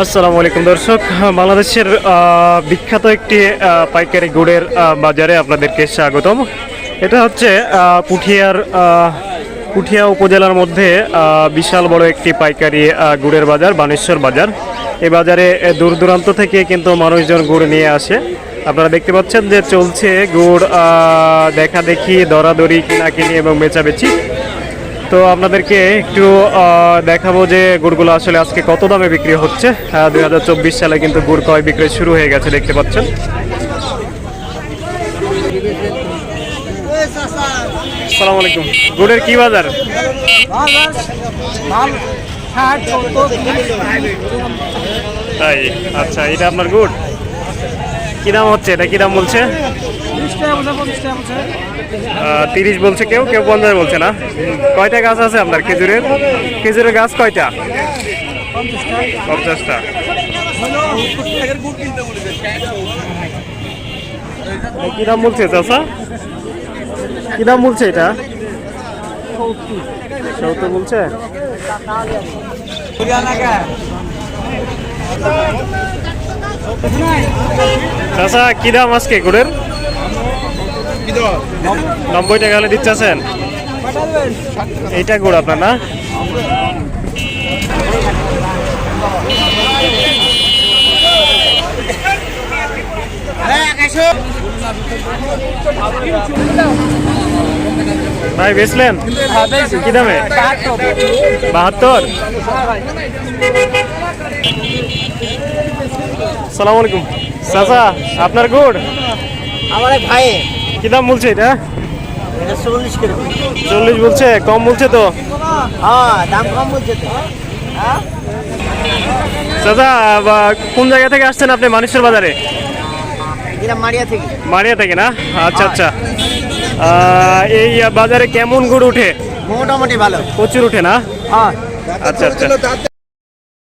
আসসালামু আলাইকুম দর্শক, বাংলাদেশের বিখ্যাত একটি পাইকারি গুড়ের বাজারে আপনাদেরকে স্বাগতম। এটা হচ্ছে পুঠিয়ার পুঠিয়া উপজেলার মধ্যে বিশাল বড় একটি পাইকারি গুড়ের বাজার, বানেশ্বর বাজার। এই বাজারে দূর দূরান্ত থেকে কিন্তু মানুষজন গুড় নিয়ে আসে। আপনারা দেখতে পাচ্ছেন যে চলছে গুড় দেখা দেখি, দরাদরি, কিনাকিনি এবং বেচাবেচি। তো আপনাদেরকে একটু দেখাবো যে গুড়গুলো আসলে আজকে কত দামে বিক্রি হচ্ছে। দুই হাজার চব্বিশ সালে কিন্তু গুড় ক্রয় বিক্রয় শুরু হয়ে গেছে, দেখতে পাচ্ছেন। আসসালামু আলাইকুম। গুড়ের কি বাজার? তাই আচ্ছা এটা আপনার গুড়? কি দাম হচ্ছে? এটা কি দাম বলছে? তিরিশ বলছে কেউ কেউ পঞ্চাশ বলছে না। কয়টা গাছ আছে আপনার খেজুরের? খেজুরের গাছ কয়টা? পঞ্চাশটা। কি দাম বলছে চাষা কি দাম বলছে এটা? সত্তর বলছে? চাষা কি দাম আজকে গুড়ের? নব্বই টাকা হলে দিচ্ছেন? এইটা গুড় আপনার, না? ভাই, বেচলেন? কি দামে? বাহাত্তর? সালাম আলাইকুম। চাচা, আপনার গুড়? আমার ভাই কি দাম বলছে এটা? চল্লিশ চল্লিশ বলছে কম বলছে তো? হ্যাঁ দাম কম বলছে তো। হ্যাঁ? কোন জায়গা থেকে আসছেন আপনি? মানুষের বাজারে? মারিয়া থেকে। মারিয়া থেকে না? আচ্ছা আচ্ছা। আহ, এই বাজারে কেমন গুড় উঠে? মোটামুটি ভালো। প্রচুর উঠে না? হ্যাঁ। আচ্ছা আচ্ছা।